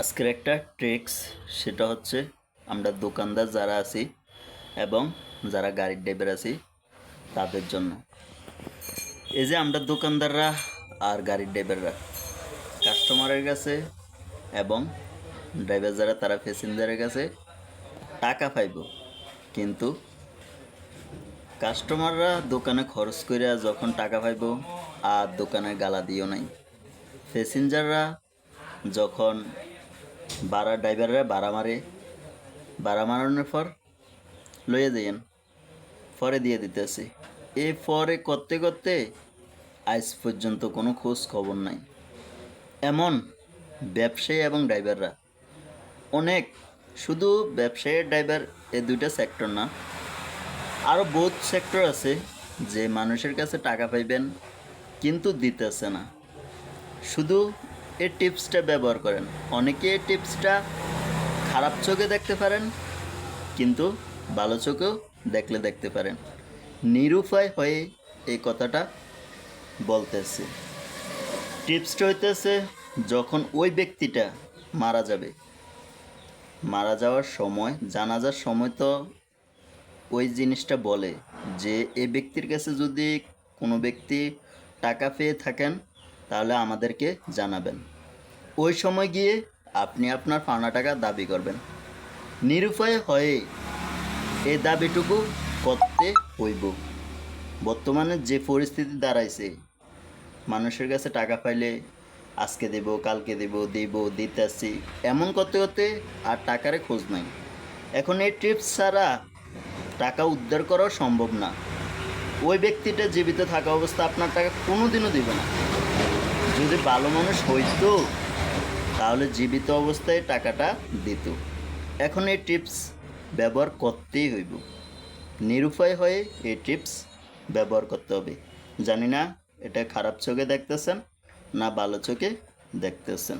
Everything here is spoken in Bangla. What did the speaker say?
আজকের একটা ট্রিক্স সেটা হচ্ছে আমরা দোকানদার যারা আছি এবং যারা গাড়ির ড্রাইভার আছি, তাদের জন্য। এই যে আমরা দোকানদাররা আর গাড়ির ড্রাইভাররা কাস্টমারের কাছে এবং ড্রাইভার যারা, তারা প্যাসেঞ্জারের কাছে টাকা পাইব। কিন্তু কাস্টমাররা দোকানে খরচ করে যখন টাকা পাইব, আর দোকানে গালা দিও নাই। প্যাসেঞ্জাররা যখন ভাড়া ড্রাইভাররা ভাড়া মারে। ভাড়া মারানোর পর লইয়ে যাইয়েন। পরে দিয়ে দিতেছি। এই পরে করতে করতে আজ পর্যন্ত কোনো খোঁজ খবর নাই। এমন ব্যবসায়ী এবং ড্রাইভাররা। অনেক। শুধু ব্যবসায়ী ড্রাইভার এ দুইটা সেক্টর না। আরও বহুত সেক্টর আছে যে মানুষের কাছে টাকা পাইবেন কিন্তু দিতেছে না। শুধু এই টিপসটা ব্যবহার করেন। অনেকে এই টিপসটা খারাপ চোখে দেখতে পারেন, কিন্তু ভালো চোখেও দেখলে দেখতে পারেন। নিরুপায় হয়ে এই কথাটা বলতেছে। টিপসটা হইতেছে, যখন ওই ব্যক্তিটা মারা যাবে, মারা যাওয়ার সময়, জানাজার সময় তো ওই জিনিসটা বলে যে এই ব্যক্তির কাছে যদি কোনো ব্যক্তি টাকা পেয়ে থাকেন তাহলে আমাদেরকে জানাবেন। ওই সময় গিয়ে আপনি আপনার পাওনা টাকা দাবি করবেন। নিরুপায় হয়ে এ দাবিটুকু করতে হইব। বর্তমানে যে পরিস্থিতি দাঁড়াইছে, মানুষের কাছে টাকা পাইলে আজকে দেব, কালকে দেব দেব, দিতেছি, এমন করতে করতে আর টাকারে খোঁজ নাই। এখন এই ট্রিপস ছাড়া টাকা উদ্ধার করাও সম্ভব না। ওই ব্যক্তিটা জীবিত থাকা অবস্থা আপনার টাকা কোনোদিনও দিবে না। যদি ভালো মানুষ হইতো, তাহলে জীবিত অবস্থায় টাকাটা দিত। এখন এই টিপস ব্যবহার করতেই হইব। নিরুপায় হয়ে এই টিপস ব্যবহার করতে হবে। জানি না এটা খারাপ চোখে দেখতেছেন না ভালো চোখে দেখতেছেন।